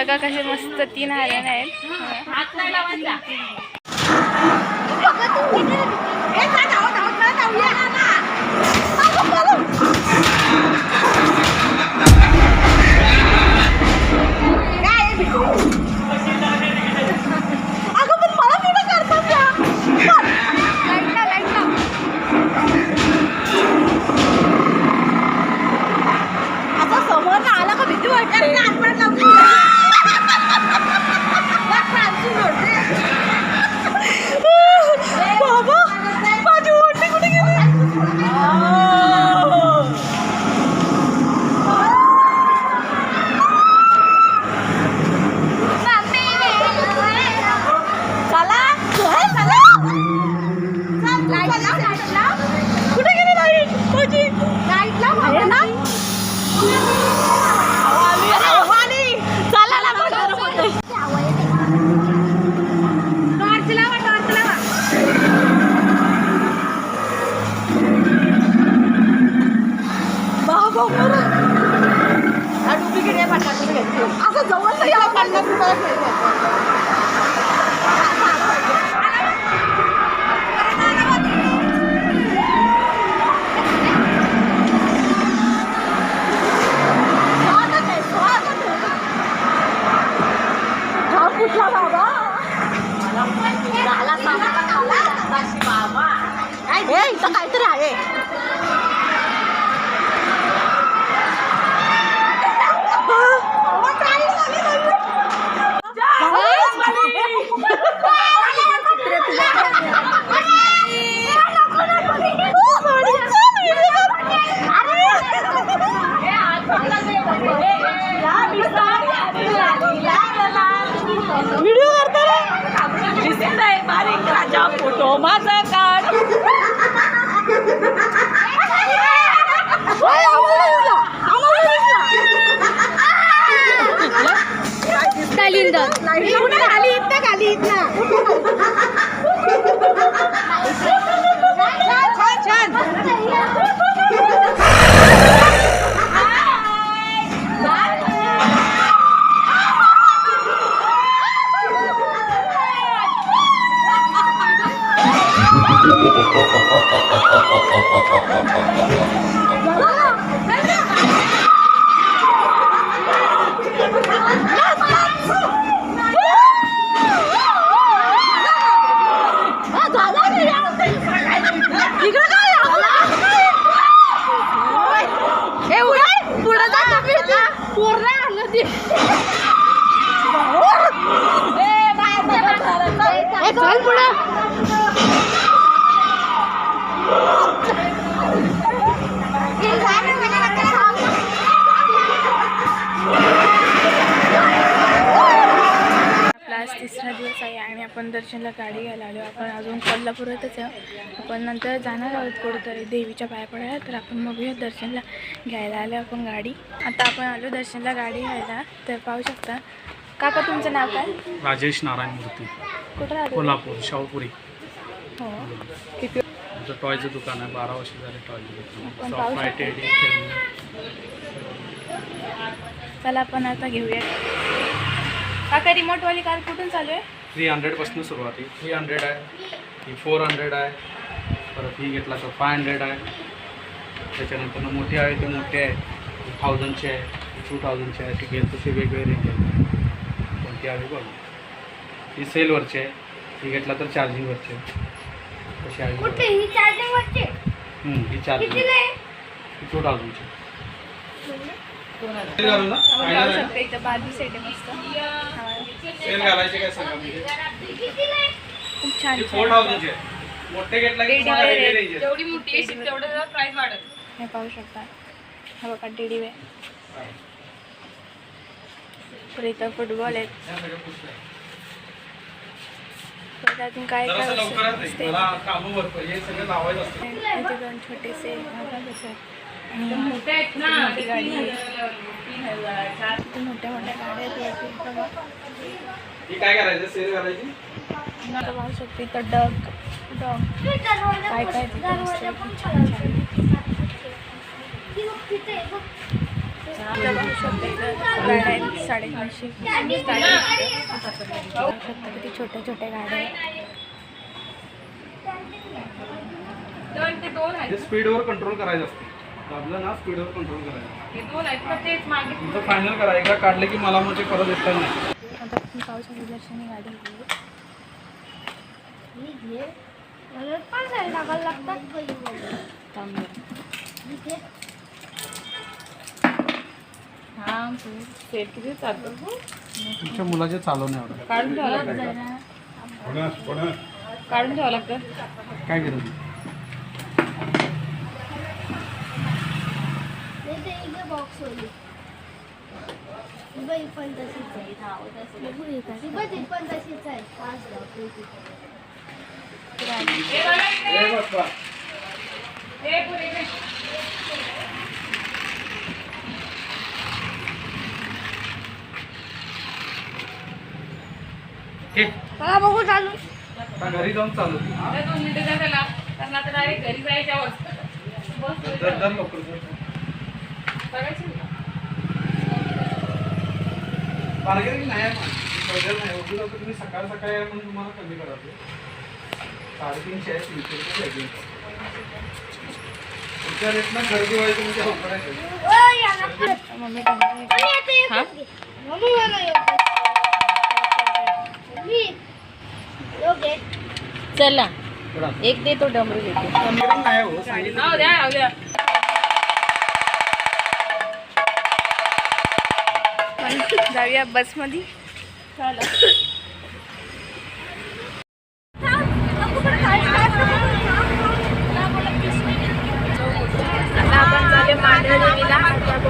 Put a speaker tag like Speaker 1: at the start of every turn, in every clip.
Speaker 1: बघा कसे मस्त तीन हरण आहेत. खाली इथं खाली इथं. छान छान इकडं आपण नंतर जाणार आहोत कुठेतरी देवीच्या पाया पडायला तर आपण बघूया दर्शनला घ्यायला आलो आपण गाडी. आता आपण आलो दर्शनला गाडी घ्यायला तर पाहू शकता. काका तुमचं नाव काय?
Speaker 2: राजेश नारायण मूर्ती.
Speaker 1: कुठं राहतो?
Speaker 2: कोल्हापूर शाहपुरी.
Speaker 1: हो. किती?
Speaker 2: आमचं टॉयचं दुकान आहे बारा वर्ष झाले टॉयचं दुकान.
Speaker 1: चला आपण आता घेऊया. काका रिमोटवाली कार कुठून चालू आहे?
Speaker 2: थ्री हंड्रेडपासून सुरुवात आहे. थ्री हंड्रेड आहे. ही फोर हंड्रेड आहे. परत ही घेतला तर फाय हंड्रेड आहे. त्याच्यानंतर मोठी आहे ते मोठे आहे. थाउजंडचे आहे टू थाउजंडचे आहे. ती घेईल तसे वेगवेगळे रेंज आहे. कोणती हवी बघ. ही सेलवरची आहे. ही घेतला तर चार्जिंगवरची आहे. कशी बघा.
Speaker 3: ही चार्जिंग वरची?
Speaker 2: हम्म, ही चार्जिंग
Speaker 3: कितीला आहे?
Speaker 2: टू थाउजंडची
Speaker 1: आपण पाहू शकतो इथं बाजू सेट आहे मस्त.
Speaker 2: सेल घालायचे काय सांगा म्हणजे
Speaker 3: कितीला आहे?
Speaker 1: खूप छान
Speaker 2: फोर
Speaker 1: छान.
Speaker 2: थाउजंडचे मोठे घेतला की
Speaker 1: Lady
Speaker 2: तुम्हाला
Speaker 1: wear
Speaker 2: वेगळी
Speaker 1: आहे.
Speaker 2: range आहे.
Speaker 4: जेवढी मोठी असेल तेवढं प्राइस वाढत
Speaker 1: हे पाहू शकता. हा बघा टेडी वे. इथं फुटबॉल आहेत.
Speaker 2: या सगळ्या पुस्तकं आहेत.
Speaker 1: परत अजून काय काय
Speaker 2: जरासं लवकरात.
Speaker 1: असते
Speaker 2: मला कामं भरपूर हे सगळं लावायचं असतं.
Speaker 1: इथे दोन छोटेसे मोबाईल आणि
Speaker 4: मोठे आहेत ना.
Speaker 1: मोठी गाडी आहे.
Speaker 4: तीन हजार
Speaker 1: इथे मोठ्या मोठ्या गाड्या आहेत. वरती बघा.
Speaker 2: ही काय करायचं? सेल घालायची
Speaker 1: इथं पाहू शकते इथं डग काय काय साडेतीनशे किती छोट्या छोट्या गाड्या आहेत
Speaker 4: दोन ते दोन आहेत
Speaker 2: हे स्पीडवर कंट्रोल करायचं असते. दाबलं ना स्पीडवर कंट्रोल करायचं.
Speaker 4: दोन आहेत पण तेच मागे.
Speaker 2: तुमचं फायनल करा. एकदा काढलं की मला म्हणजे परत येता नाही.
Speaker 1: आता शकतो दर्शनी गाडी
Speaker 3: घे. मला पण साईड टाकायला लागतात
Speaker 1: थांब
Speaker 3: इथे
Speaker 4: हा सेट किती चालतो
Speaker 2: तुमच्या मुलाचे चालवण्यावर
Speaker 4: काढून ठेवावं लागतं. काढून ठेवावं लागतं.
Speaker 2: काय गरज नाही.
Speaker 3: नाही ते इथे बॉक्स होईल बाई पण तशीच आहे. धाव तसं. बघ ती पण तशीच आहे. मला बघू चालू.
Speaker 2: घरी जाऊन चालू
Speaker 4: दोन मिनिटं द्या त्याला. कारण आता डायरेक्ट घरी.
Speaker 2: बार्गेनिंग नाही सकाळ सकाळी म्हणून तुम्हाला कमी करायचं साडेतीनशे आहे तीनशे रुपये पाहिजे तुमच्या रेटनं गर्दी व्हायचं म्हणजे आहे.
Speaker 4: हा?
Speaker 3: योग्य
Speaker 4: चला. एक दे तो डमरू देतो.
Speaker 2: हो
Speaker 1: जाऊया बसमध्ये आता आपण चालले मांढरा देवीला आता आपण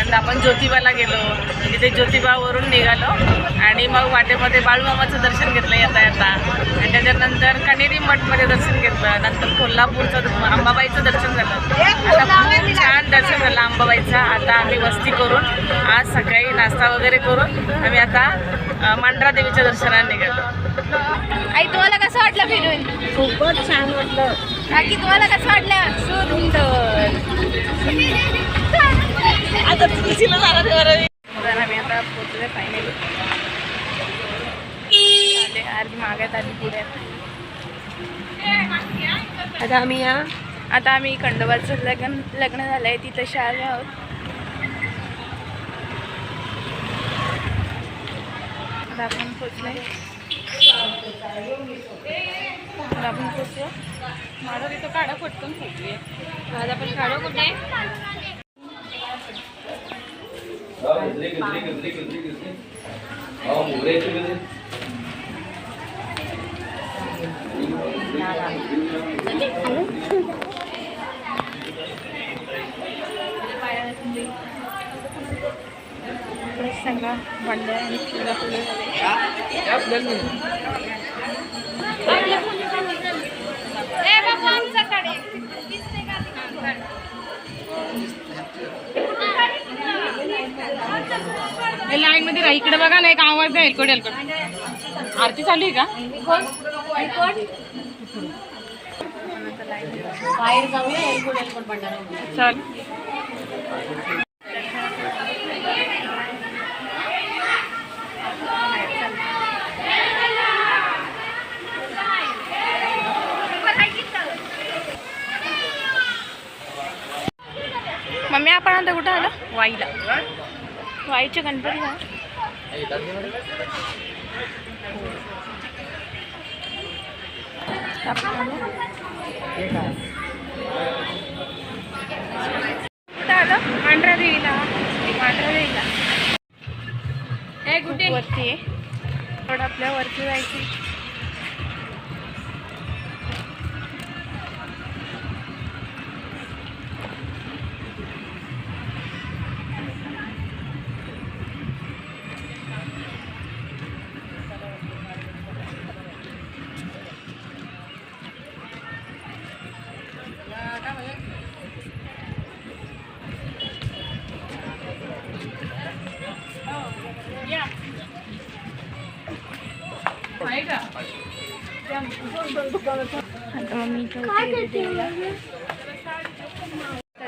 Speaker 4: पहिल्यांदा आपण ज्योतिबाला गेलो. तिथे ज्योतिबावरून निघालो. आणि मग वाटेमध्ये बाळूमामाचं दर्शन घेतलं येता येता. आणि त्याच्यानंतर कनेरी मठमध्ये दर्शन घेतलं. नंतर कोल्हापूरचं अंबाबाईचं दर्शन झालं. आता खूप छान दर्शन झालं अंबाबाईचं. आता आम्ही वस्ती करून आज सकाळी नाश्ता वगैरे करून आम्ही आता मांढरा देवीच्या दर्शनाला निघालो.
Speaker 1: आई तुम्हाला कसं वाटलं फिरून?
Speaker 4: खूपच छान वाटलं.
Speaker 1: काकी तुम्हाला कसं वाटलं?
Speaker 4: सुंदर आता तुळशीला जाणार बरं
Speaker 1: आम्ही आता पोचले फायनली आले अर्धी मागात आली पुढे.
Speaker 4: आता आम्ही या.
Speaker 1: आता आम्ही खंडोबाचं लग्न लग्न झालं आहे तिथं शाळे आहोत आता आपण पोचलोय. आता आपण पोचलो
Speaker 4: माझा तिथं काढा पटकन फुटली आज आपण काढू कुठे?
Speaker 1: सगळा बंडा आणि फुलं फुलं
Speaker 4: लाईन मध्ये राहा. इकडे बघा ना एक आवाज आहे. एलकोड एलकोड आरती चालू आहे का? बाहेर जाऊया चल.
Speaker 1: मम्मी आपण आता कुठं आलो?
Speaker 4: वाईला.
Speaker 1: आलो. कुठं आलं पांढऱ्या देवीला. पांढऱ्या देवीला. वरती आहे. थोडं आपल्या वरती जायची. आता मग मी इथं होती गेली देवीला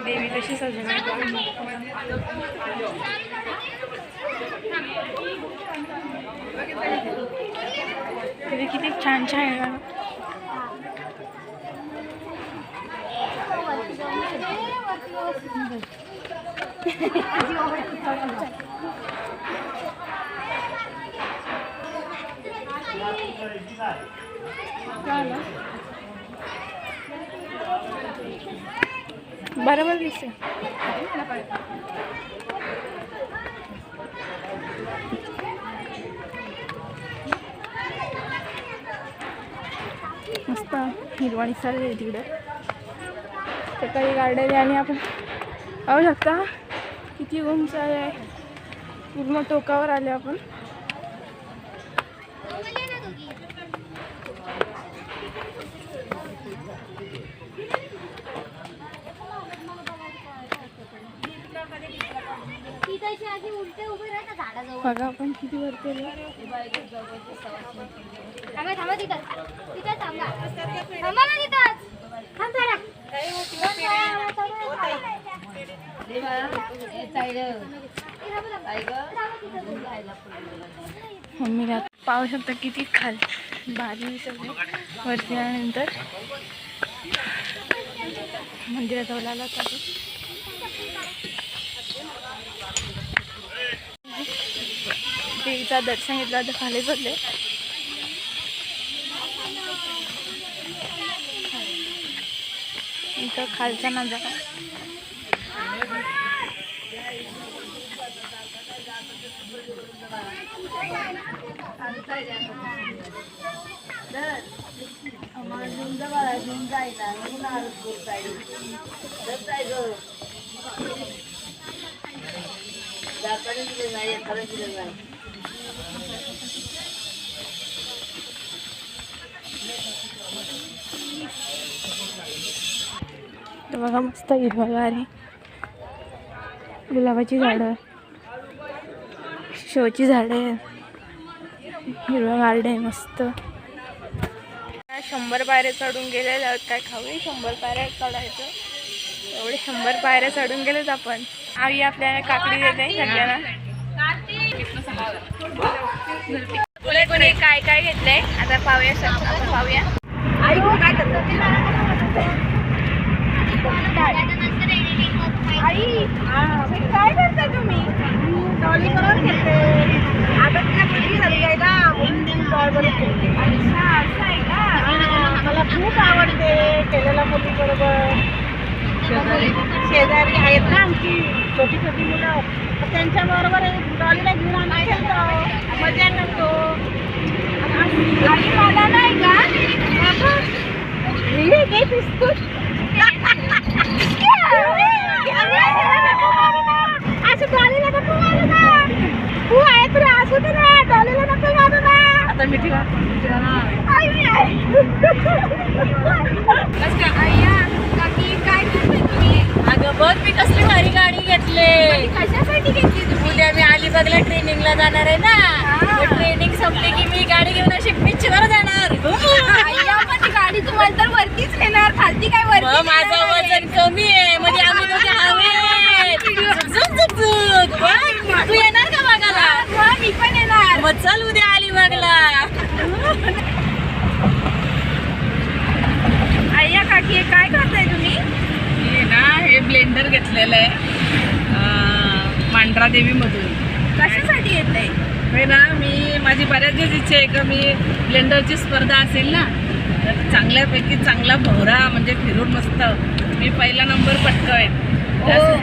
Speaker 1: देवी कशी सजवणार तरी किती छान छान आहे बरोबर दिसते मस्त हिरवाणी चालली आहे तिकडे. सकाळी गार्डन आहे आणि आपण पाहू शकता किती उंच आहे. पूर्ण टोकावर आले आपण
Speaker 3: तिथं अशी उलटे उभे राहतात झाडाजवळ
Speaker 1: बघा आपण किती वरती आलो
Speaker 3: थांबा थांबा तिथं. तिथं थांबा. थांबा ना तिथंच थांब जरा.
Speaker 1: मम्मी पाहू शकता किती खाल भारी सगळे. वरती आल्यानंतर मंदिरात ओलाला चालू देवीचा दर्शन घेतला तर खाली बदले इथं खालचा नजारा. तर बघा मस्त हिरवागार आहे गुलाबाची झाडं. शोची झाडं आहे. हिरवा गार्डन आहे मस्त. शंभर पायऱ्या चढून गेलेल्या आहेत. काय खाऊ शंभर पायऱ्या चढायचं. एवढे शंभर पायऱ्या चढून गेलेत आपण. आई आपल्याला काकडी देते सगळ्यांना. कोणी काय काय घेतलंय? आता पाहूया सर. आता पाहूया. आई काय करता तुम्ही अच्छा असं आहे का
Speaker 5: मला खूप आवडते केलेल्या मुली बरोबर शेजारी आहेत ना आमची छोटी छोटी मुलं त्यांच्या बरोबर डॉलीला घेऊन आम्ही खेळतो मजा करतो
Speaker 1: आई मला नाही का
Speaker 5: हे घे बिस्कुट तू आहे तर नको आता
Speaker 4: अगं बघ मी कसली भारी गाडी घेतले
Speaker 1: कशासाठी घेतली तुम्ही
Speaker 4: उद्या मी अलिबागला ट्रेनिंगला जाणार आहे ना. ट्रेनिंग संपली की मी गाडी घेऊन अशी बीचवर जाणार.
Speaker 1: आई आपण ती गाडी तुम्हाला तर वरतीच नेणार. खालती काय वरती
Speaker 4: मग माझं वजन कमी आहे. म्हणजे आम्ही दोघे बघ, तू येणार का बघायला
Speaker 1: मी पण येणार.
Speaker 4: मग चल उद्या अलिबागला.
Speaker 1: आय्या काकी काय करताय तुम्ही?
Speaker 4: हे ना हे ब्लेंडर घेतलेलं आहे. अं, मांढरा देवी मधून
Speaker 1: कशासाठी येत आहे
Speaker 4: हे ना मी माझी बऱ्याच दिवस इच्छा आहे का मी ब्लेंडरची स्पर्धा असेल ना तर चांगल्यापैकी चांगला भोवरा म्हणजे फिरून मस्त. मी पहिला नंबर पटकवेन.
Speaker 1: हो.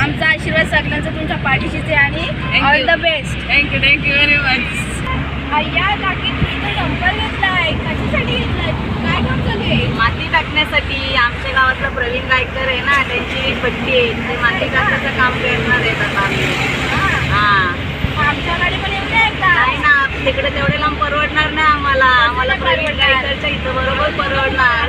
Speaker 1: आमचा आशीर्वाद सगळ्यांचा तुमच्या पाठीशीच आहे आणि all the best
Speaker 4: thank you thank you very much
Speaker 1: अय्या काकी तुम्ही डंपर घेतलाय कशासाठी घेतलाय काय काम चालू आहे
Speaker 6: माती टाकण्यासाठी आमच्या गावातला प्रवीण गायकर आहे ना त्यांची पट्टी आहे. ते माती टाकण्याचं काम करणार आहेत आता आम्ही. हा.
Speaker 1: आमच्याकडे पण येऊ
Speaker 6: नाही ना तिकडे तेवढे लांब परवडणार नाही आम्हाला. आम्हाला प्रवीण गायकरच्या इथं बरोबर परवडणार.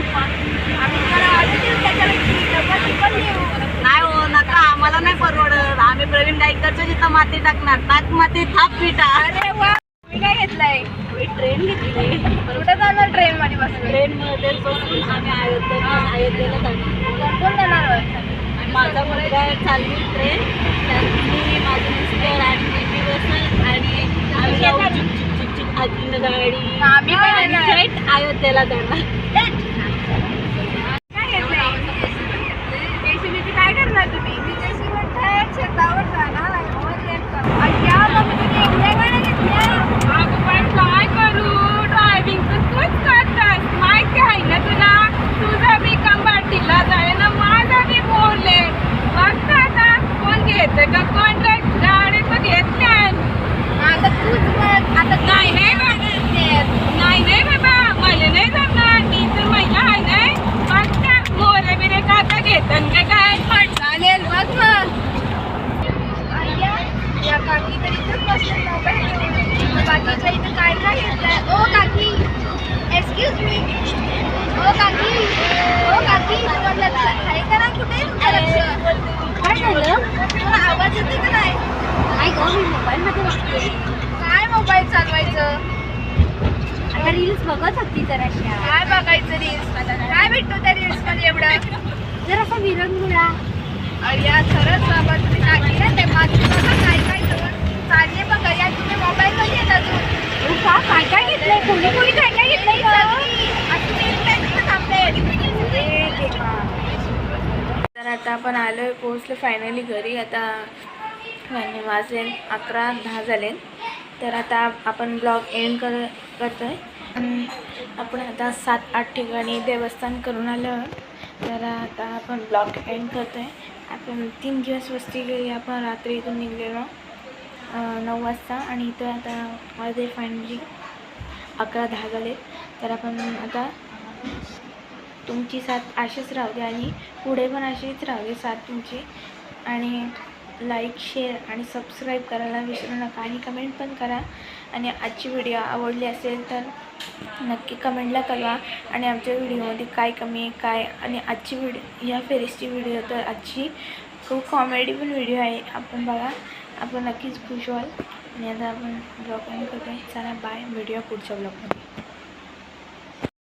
Speaker 6: नाही हो नका. आम्हाला नाही परवडत. आम्ही प्रवीण गायकरच्या जिथं माती टाकणार टाक माती थाप पिटा.
Speaker 1: अरे वा. मी काय घेतलाय?
Speaker 6: ट्रेन घेतली.
Speaker 1: कुठं जाणार ट्रेन मध्ये बसून?
Speaker 6: ट्रेन मध्ये बसून आम्ही अयोध्येला अयोध्येला जाणार.
Speaker 1: कोण जाणार होय?
Speaker 6: माझा मुलगा चालली ट्रेन त्यात मी माझे मिस्टर आणि मी बसल. आणि आम्ही जाऊ चिक चिक चिक चिक आजीनं गाडी.
Speaker 1: आम्ही पण
Speaker 6: आणि
Speaker 1: येणार.
Speaker 6: थेट अयोध्येला जाणार.
Speaker 1: काय केशवनीची काय करणार तुम्ही? मी केशवर थेट शेतावर जाणार आहे अय्या मग तुम्ही एवढ्या गाड्या घेतल्या
Speaker 4: अगं पण काय करू ड्रायव्हिंग तर तूच करतास माहिती आहे ना तुला तुझं मी कंबाटीला जाय ना माझा मी बोलले बघता आता कोण घेते का? कॉन्ट्रॅक्ट गाडी तर घेतल्या
Speaker 1: आता तूच बघ. आता
Speaker 4: नाही नाही नाही नाही बाबा मला नाही जमणार मी तर महिला आहे नाही बघता मोरे बिरे का आता घेतात का काय पण
Speaker 1: चालेल बघ मग अय्या, या काकी तर इथंच बसले मोबाईल घेऊन. मग बाकीच्या इथं काय काय घेतलंय ओ काकी एक्सक्यूज मी ओ काकी ओ काकी तुम्हाला लक्ष आहे का ना कुठे तुमचं लक्ष काय झालं तुम्हाला आवाज येते का नाही
Speaker 7: नाही गं मी मोबाईलमध्ये बघते
Speaker 1: काय मोबाईल चालवायचं
Speaker 7: आता रील्स बघत होती जराशा.
Speaker 1: काय बघायचं रील्स काय भेटतो त्या रील्समध्ये एवढं?
Speaker 7: जरासा विरंगुळा
Speaker 1: अय्या खरंच बाबा तुम्ही टाकले ते मागचे बघा काय काय सगळं चालले बघा. या तुम्ही मोबाईल कधी येत अजून.
Speaker 7: हो का काय काय घेतलंय? कोणी कोणी काय काय घेतलंय
Speaker 1: तर आता आपण आलो आहे पोहोचलो फायनली घरी. आता आणि वाजले अकरा दहा झाले. तर आता आपण ब्लॉग एंड कर करतो आपण आता सात आठ ठिकाणी देवस्थान करून आलो तर आता आपण ब्लॉक एंड करतो आहे आपण तीन दिवस वस्ती गेली आपण रात्री इथून निघलेलो. नऊ वाजता आणि इथं आता वाजले फायनली अकरा दहा झाले. तर आपण आता तुमची साथ अशीच राहू दे आणि पुढे पण अशीच राहू दे साथ तुमची. आणि लाईक शेअर आणि सबस्क्राईब करायला विसरू नका आणि कमेंट पण करा. आणि आजची व्हिडिओ आवडली असेल तर नक्की कमेंटला कळवा. आणि आमच्या व्हिडिओमध्ये काय कमी आहे काय? आणि आजची व्हिडिओ ह्या फेरीजची व्हिडिओ तर आजची खूप कॉमेडी पण व्हिडिओ आहे. आपण बघा आपण नक्कीच खुश व्हाल. आणि आता आपण ब्लॉग एंड करतो चला बाय व्हिडिओ पुढच्या ब्लॉगमध्ये